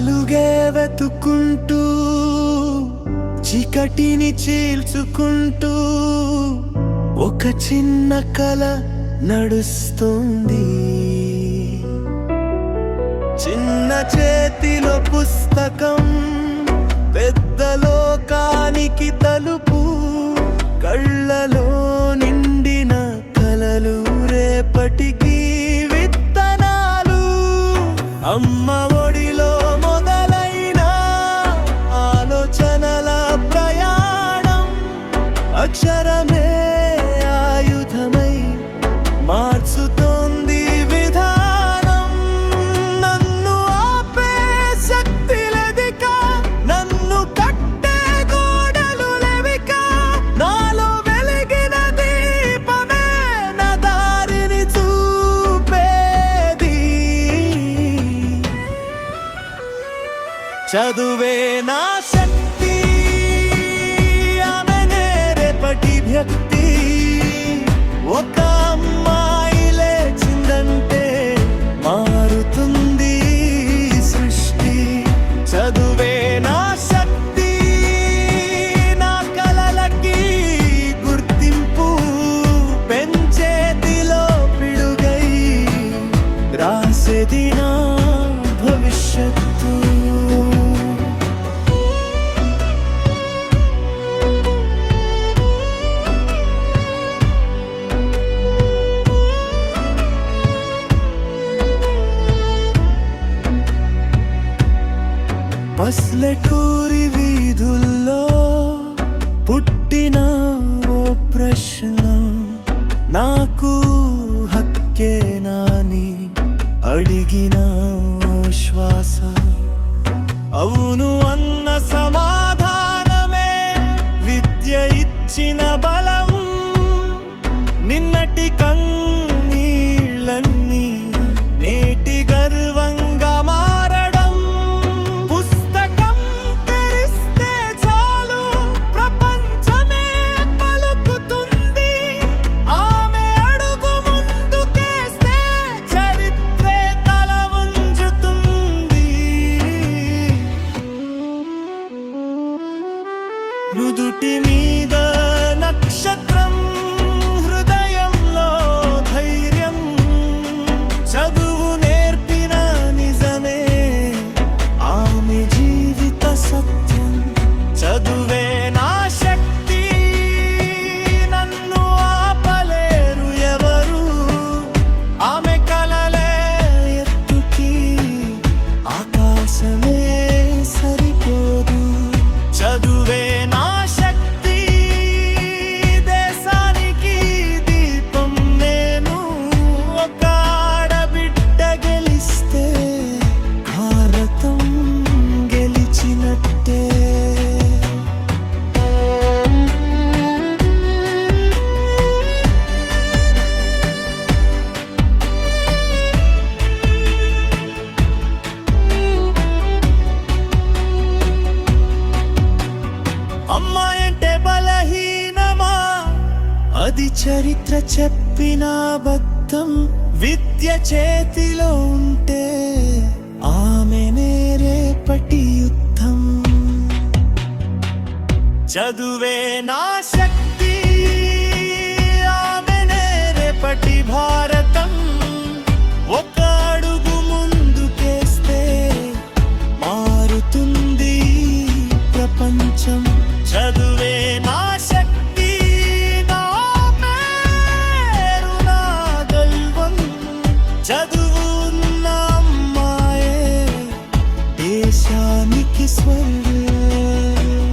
వెలుగే వెతుకుంటూ చీకటిని చీల్చుకుంటూ ఒక చిన్న కల నడుస్తుంది. చిన్న చేతిలో పుస్తకం చదువే నా శక్తి ఆమెనే రేపటి వ్యక్తి ఒక అమ్మాయి లేచిందంటే మారుతుంది సృష్టి. చదువే నా శక్తి నా కలలకి గుర్తింపు. పెంచేదిలో పిడుగై రాసేది నా పస్లెటూరి వీధుల్లో పుట్టిన ఓ ప్రశ్న. నాకు హక్కే నాని అడిగిన శ్వాస. అవును అన్న సమాధానమే విద్య ఇచ్చిన బలం. నిన్నటి కంగ అమ్మాయంటే బలహీనమా? అది చరిత్ర చెప్పిన బద్ధం. విద్య చేతిలో ఉంటే ఆమెనే రేపటి యుద్ధం. చదువే నా శక్తి ఆమెనే రేపటి భారతం. ఒక అడుగు ముందుకేస్తే మారుతుంది ప్రపంచం. చదువే నా శక్తి నా మేరు నా గల్వం చదువు ఉన్న అమ్మాయే దేశానికి స్వర్గం.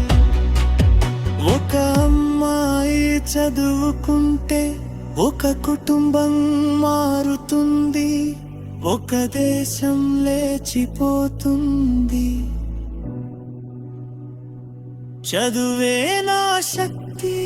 ఒక అమ్మాయి చదువుకుంటే ఒక కుటుంబం మారుతుంది. ఒక దేశం లేచిపోతుంది. చదువే నా శక్తి.